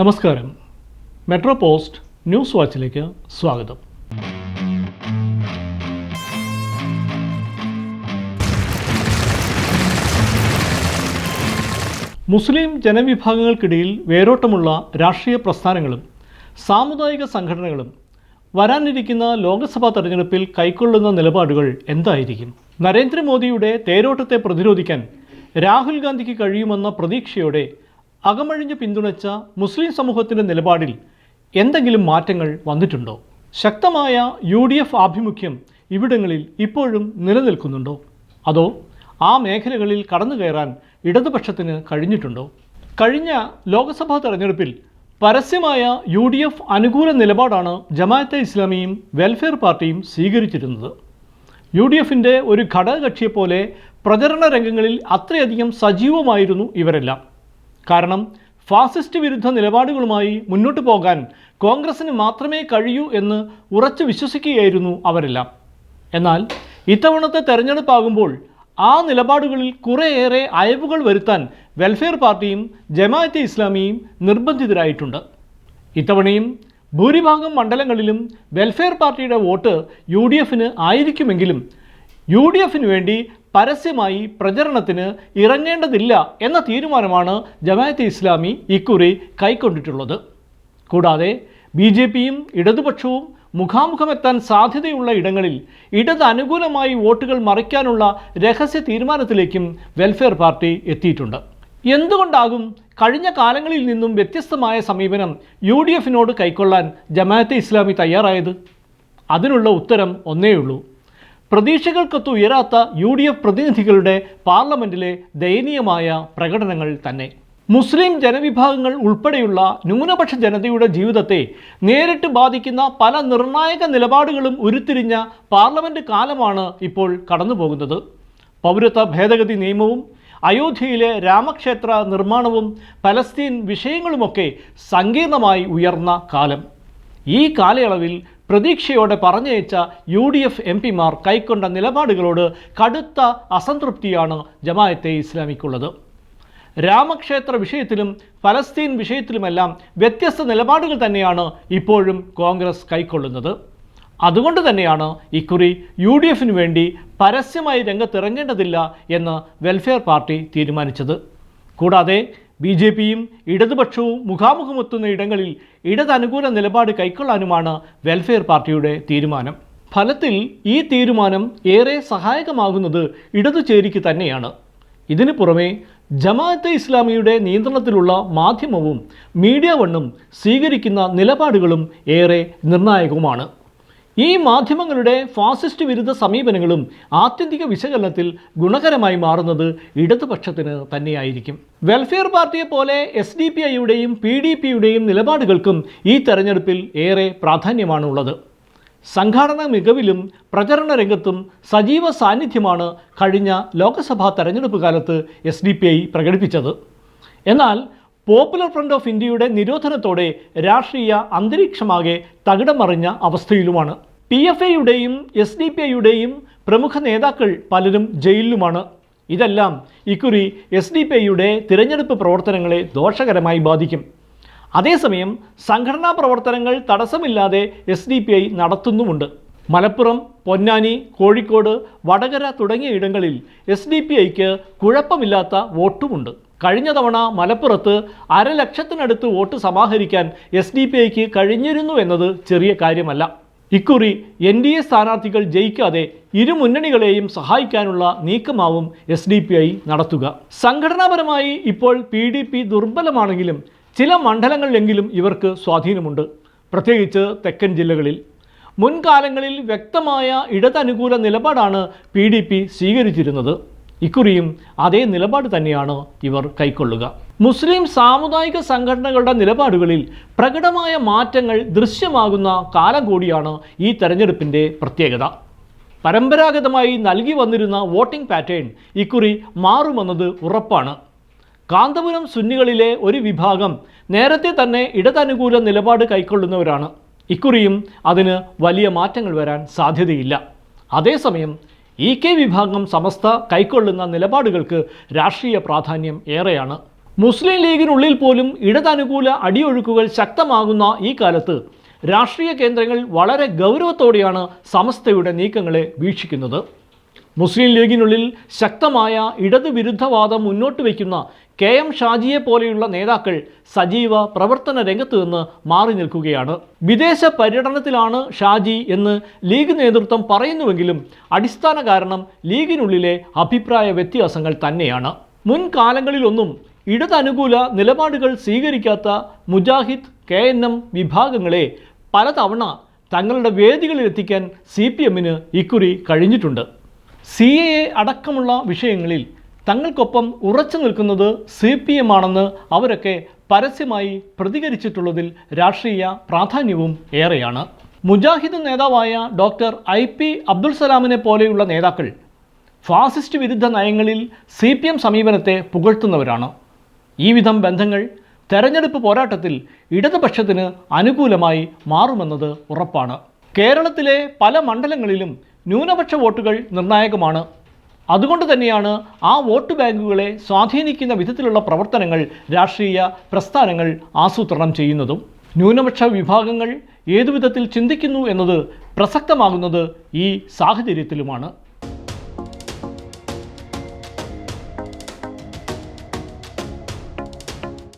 നമസ്കാരം. Metro post news വാച്ചിലേക്ക് സ്വാഗതം. മുസ്ലിം ജനവിഭാഗങ്ങൾക്കിടയിൽ വേരോട്ടമുള്ള രാഷ്ട്രീയ പ്രസ്ഥാനങ്ങളും സാമുദായിക സംഘടനകളും വരാനിരിക്കുന്ന ലോക്സഭാ തെരഞ്ഞെടുപ്പിൽ കൈക്കൊള്ളുന്ന നിലപാടുകൾ എന്തായിരിക്കും? നരേന്ദ്രമോദിയുടെ തേരോട്ടത്തെ പ്രതിരോധിക്കാൻ രാഹുൽ ഗാന്ധിക്ക് കഴിയുമെന്ന പ്രതീക്ഷയോടെ അകമഴിഞ്ഞ് പിന്തുണച്ച മുസ്ലിം സമൂഹത്തിന്റെ നിലപാടിൽ എന്തെങ്കിലും മാറ്റങ്ങൾ വന്നിട്ടുണ്ടോ? ശക്തമായ യു ഡി എഫ് ആഭിമുഖ്യം ഇവിടങ്ങളിൽ ഇപ്പോഴും നിലനിൽക്കുന്നുണ്ടോ? അതോ ആ മേഖലകളിൽ കടന്നു കയറാൻ ഇടതുപക്ഷത്തിന് കഴിഞ്ഞിട്ടുണ്ടോ? കഴിഞ്ഞ ലോക്സഭാ തെരഞ്ഞെടുപ്പിൽ പരസ്യമായ യു ഡി എഫ് അനുകൂല നിലപാടാണ് ജമാഅത്തെ ഇസ്ലാമിയും വെൽഫെയർ പാർട്ടിയും സ്വീകരിച്ചിരുന്നത്. യു ഡി എഫിന്റെ ഒരു ഘടകകക്ഷിയെപ്പോലെ പ്രചരണ രംഗങ്ങളിൽ അത്രയധികം സജീവമായിരുന്നു ഇവരെല്ലാം. കാരണം ഫാസിസ്റ്റ് വിരുദ്ധ നിലപാടുകളുമായി മുന്നോട്ട് പോകാൻ കോൺഗ്രസിന് മാത്രമേ കഴിയൂ എന്ന് ഉറച്ചു വിശ്വസിക്കുകയായിരുന്നു അവരെല്ലാം. എന്നാൽ ഇത്തവണത്തെ തെരഞ്ഞെടുപ്പാകുമ്പോൾ ആ നിലപാടുകളിൽ കുറേയേറെ അയവുകൾ വരുത്താൻ വെൽഫെയർ പാർട്ടിയും ജമാഅത്തെ ഇസ്ലാമിയും നിർബന്ധിതരായിട്ടുണ്ട്. ഇത്തവണയും ഭൂരിഭാഗം മണ്ഡലങ്ങളിലും വെൽഫെയർ പാർട്ടിയുടെ വോട്ട് യു ഡി എഫിന് ആയിരിക്കുമെങ്കിലും യു ഡി എഫിന് വേണ്ടി പരസ്യമായി പ്രചരണത്തിന് ഇറങ്ങേണ്ടതില്ല എന്ന തീരുമാനമാണ് ജമാഅത്തെ ഇസ്ലാമി ഇക്കുറി കൈക്കൊണ്ടിട്ടുള്ളത്. കൂടാതെ ബി ജെ പിയും ഇടതുപക്ഷവും മുഖാമുഖമെത്താൻ സാധ്യതയുള്ള ഇടങ്ങളിൽ ഇടത് അനുകൂലമായി വോട്ടുകൾ മറിക്കാനുള്ള രഹസ്യ തീരുമാനത്തിലേക്കും വെൽഫെയർ പാർട്ടി എത്തിയിട്ടുണ്ട്. എന്തുകൊണ്ടാകും കഴിഞ്ഞ കാലങ്ങളിൽ നിന്നും വ്യത്യസ്തമായ സമീപനം യു ഡി എഫിനോട് കൈക്കൊള്ളാൻ ജമാഅത്തെ ഇസ്ലാമി തയ്യാറായത്? അതിനുള്ള ഉത്തരം ഒന്നേയുള്ളൂ. പ്രതീക്ഷകൾക്കൊത്ത് ഉയരാത്ത യു ഡി എഫ് പ്രതിനിധികളുടെ പാർലമെന്റിലെ ദയനീയമായ പ്രകടനങ്ങൾ തന്നെ. മുസ്ലിം ജനവിഭാഗങ്ങൾ ഉൾപ്പെടെയുള്ള ന്യൂനപക്ഷ ജനതയുടെ ജീവിതത്തെ നേരിട്ട് ബാധിക്കുന്ന പല നിർണായക നിലപാടുകളും ഉരുത്തിരിഞ്ഞ പാർലമെന്റ് കാലമാണ് ഇപ്പോൾ കടന്നുപോകുന്നത്. പൗരത്വ ഭേദഗതി നിയമവും അയോധ്യയിലെ രാമക്ഷേത്ര നിർമ്മാണവും പലസ്തീൻ വിഷയങ്ങളുമൊക്കെ സങ്കീർണമായി ഉയർന്ന കാലം. ഈ കാലയളവിൽ പ്രതീക്ഷയോടെ പറഞ്ഞയച്ച യു ഡി എഫ് എം പിമാർ കൈക്കൊണ്ട നിലപാടുകളോട് കടുത്ത അസംതൃപ്തിയാണ് ജമായത്തെ ഇസ്ലാമിക്കുള്ളത്. രാമക്ഷേത്ര വിഷയത്തിലും ഫലസ്തീൻ വിഷയത്തിലുമെല്ലാം വ്യത്യസ്ത നിലപാടുകൾ തന്നെയാണ് ഇപ്പോഴും കോൺഗ്രസ് കൈക്കൊള്ളുന്നത്. അതുകൊണ്ട് തന്നെയാണ് ഇക്കുറി യു ഡി എഫിന് വേണ്ടി പരസ്യമായി രംഗത്തിറങ്ങേണ്ടതില്ല എന്ന് വെൽഫെയർ പാർട്ടി തീരുമാനിച്ചത്. കൂടാതെ ബി ജെ പിയും ഇടതുപക്ഷവും മുഖാമുഖമെത്തുന്ന ഇടങ്ങളിൽ ഇടതനുകൂല നിലപാട് കൈക്കൊള്ളാനുമാണ് വെൽഫെയർ പാർട്ടിയുടെ തീരുമാനം. ഫലത്തിൽ ഈ തീരുമാനം ഏറെ സഹായകമാകുന്നത് ഇടതുചേരിക്ക് തന്നെയാണ്. ഇതിനു പുറമെ ജമാഅത്തെ ഇസ്ലാമിയുടെ നിയന്ത്രണത്തിലുള്ള മാധ്യമവും മീഡിയ വണ്ണും സ്വീകരിക്കുന്ന നിലപാടുകളും ഏറെ നിർണായകവുമാണ്. ഈ മാധ്യമങ്ങളുടെ ഫാസിസ്റ്റ് വിരുദ്ധ സമീപനങ്ങളും ആത്യന്തിക വിശകലനത്തിൽ ഗുണകരമായി മാറുന്നത് ഇടതുപക്ഷത്തിന് തന്നെയായിരിക്കും. വെൽഫെയർ പാർട്ടിയെ പോലെ എസ് ഡി പി ഐയുടെയും പി ഡി പിയുടെയും നിലപാടുകൾക്കും ഈ തെരഞ്ഞെടുപ്പിൽ ഏറെ പ്രാധാന്യമാണുള്ളത്. സംഘാടന മികവിലും പ്രചരണ രംഗത്തും സജീവ സാന്നിധ്യമാണ് കഴിഞ്ഞ ലോക്സഭാ തെരഞ്ഞെടുപ്പ് കാലത്ത് എസ് പ്രകടിപ്പിച്ചത്. എന്നാൽ പോപ്പുലർ ഫ്രണ്ട് ഓഫ് ഇന്ത്യയുടെ നിരോധനത്തോടെ രാഷ്ട്രീയ അന്തരീക്ഷമാകെ തകിടമറിഞ്ഞ അവസ്ഥയിലുമാണ്. പി എഫ് എയുടെയും എസ് ഡി പി ഐയുടെയും പ്രമുഖ നേതാക്കൾ പലരും ജയിലിലുമാണ്. ഇതെല്ലാം ഇക്കുറി എസ് ഡി പി ഐയുടെ തിരഞ്ഞെടുപ്പ് പ്രവർത്തനങ്ങളെ ദോഷകരമായി ബാധിക്കും. അതേസമയം സംഘടനാ പ്രവർത്തനങ്ങൾ തടസ്സമില്ലാതെ എസ് ഡി പി ഐ നടത്തുന്നുമുണ്ട്. മലപ്പുറം പൊന്നാനി കോഴിക്കോട് വടകര തുടങ്ങിയ ഇടങ്ങളിൽ എസ് ഡി പി ഐക്ക് കുഴപ്പമില്ലാത്ത വോട്ടുമുണ്ട്. കഴിഞ്ഞ തവണ മലപ്പുറത്ത് അരലക്ഷത്തിനടുത്ത് വോട്ട് സമാഹരിക്കാൻ എസ് ഡി പി ഐക്ക് കഴിഞ്ഞിരുന്നു എന്നത് ചെറിയ കാര്യമല്ല. ഇക്കുറി എൻ ഡി എ സ്ഥാനാർത്ഥികൾ ജയിക്കാതെ ഇരു മുന്നണികളെയും സഹായിക്കാനുള്ള നീക്കമാവും എസ് ഡി പി ഐ നടത്തുക. സംഘടനാപരമായി ഇപ്പോൾ പി ഡി പി ദുർബലമാണെങ്കിലും ചില മണ്ഡലങ്ങളിലെങ്കിലും ഇവർക്ക് സ്വാധീനമുണ്ട്. പ്രത്യേകിച്ച് തെക്കൻ ജില്ലകളിൽ. മുൻകാലങ്ങളിൽ വ്യക്തമായ ഇടതനുകൂല നിലപാടാണ് പി സ്വീകരിച്ചിരുന്നത്. ഇക്കുറിയും അതേ നിലപാട് തന്നെയാണ് ഇവർ കൈക്കൊള്ളുക. മുസ്ലിം സാമുദായിക സംഘടനകളുടെ നിലപാടുകളിൽ പ്രകടമായ മാറ്റങ്ങൾ ദൃശ്യമാകുന്ന കാലം കൂടിയാണ് ഈ തെരഞ്ഞെടുപ്പിന്റെ പ്രത്യേകത. പരമ്പരാഗതമായി നൽകി വന്നിരുന്ന വോട്ടിംഗ് പാറ്റേൺ ഇക്കുറി മാറുമെന്നത് ഉറപ്പാണ്. കാന്തപുരം സുന്നികളിലെ ഒരു വിഭാഗം നേരത്തെ തന്നെ ഇടതനുകൂല നിലപാട് കൈക്കൊള്ളുന്നവരാണ്. ഇക്കുറിയും അതിന് വലിയ മാറ്റങ്ങൾ വരാൻ സാധ്യതയില്ല. അതേസമയം ഇ കെ വിഭാഗം സമസ്ത കൈക്കൊള്ളുന്ന നിലപാടുകൾക്ക് രാഷ്ട്രീയ പ്രാധാന്യം ഏറെയാണ്. മുസ്ലിം ലീഗിനുള്ളിൽ പോലും ഇടതനുകൂല അടിയൊഴുക്കുകൾ ശക്തമാകുന്ന ഈ കാലത്ത് രാഷ്ട്രീയ കേന്ദ്രങ്ങൾ വളരെ ഗൗരവത്തോടെയാണ് സമസ്തയുടെ നീക്കങ്ങളെ വീക്ഷിക്കുന്നത്. മുസ്ലിം ലീഗിനുള്ളിൽ ശക്തമായ ഇടതുവിരുദ്ധവാദം മുന്നോട്ട് വയ്ക്കുന്ന കെ എം ഷാജിയെ പോലെയുള്ള നേതാക്കൾ സജീവ പ്രവർത്തന രംഗത്ത് നിന്ന് മാറി നിൽക്കുകയാണ്. വിദേശ പര്യടനത്തിലാണ് ഷാജി എന്ന് ലീഗ് നേതൃത്വം പറയുന്നുവെങ്കിലും അടിസ്ഥാന കാരണം ലീഗിനുള്ളിലെ അഭിപ്രായ വ്യത്യാസങ്ങൾ തന്നെയാണ്. മുൻകാലങ്ങളിലൊന്നും ഇടതനുകൂല നിലപാടുകൾ സ്വീകരിക്കാത്ത മുജാഹിദ് കെ എൻ എം വിഭാഗങ്ങളെ പലതവണ തങ്ങളുടെ വേദികളിലെത്തിക്കാൻ സി പി എമ്മിന് ഇക്കുറി കഴിഞ്ഞിട്ടുണ്ട്. സി എ അടക്കമുള്ള വിഷയങ്ങളിൽ തങ്ങൾക്കൊപ്പം ഉറച്ചു നിൽക്കുന്നത് സി പി എം ആണെന്ന് അവരൊക്കെ പരസ്യമായി പ്രതികരിച്ചിട്ടുള്ളതിൽ രാഷ്ട്രീയ പ്രാധാന്യവും ഏറെയാണ്. മുജാഹിദ് നേതാവായ ഡോക്ടർ ഐ പി അബ്ദുൽ സലാമിനെ പോലെയുള്ള നേതാക്കൾ ഫാസിസ്റ്റ് വിരുദ്ധ നയങ്ങളിൽ സി പി എം സമീപനത്തെ പുകഴ്ത്തുന്നവരാണ്. ഈ വിധം ബന്ധങ്ങൾ തെരഞ്ഞെടുപ്പ് പോരാട്ടത്തിൽ ഇടതുപക്ഷത്തിന് അനുകൂലമായി മാറുമെന്നത് ഉറപ്പാണ്. കേരളത്തിലെ പല മണ്ഡലങ്ങളിലും ന്യൂനപക്ഷ വോട്ടുകൾ നിർണായകമാണ്. അതുകൊണ്ട് തന്നെയാണ് ആ വോട്ട് ബാങ്കുകളെ സ്വാധീനിക്കുന്ന വിധത്തിലുള്ള പ്രവർത്തനങ്ങൾ രാഷ്ട്രീയ പ്രസ്ഥാനങ്ങൾ ആസൂത്രണം ചെയ്യുന്നതും. ന്യൂനപക്ഷ വിഭാഗങ്ങൾ ഏതുവിധത്തിൽ ചിന്തിക്കുന്നു എന്നത് പ്രസക്തമാകുന്നത് ഈ സാഹചര്യത്തിലുമാണ്.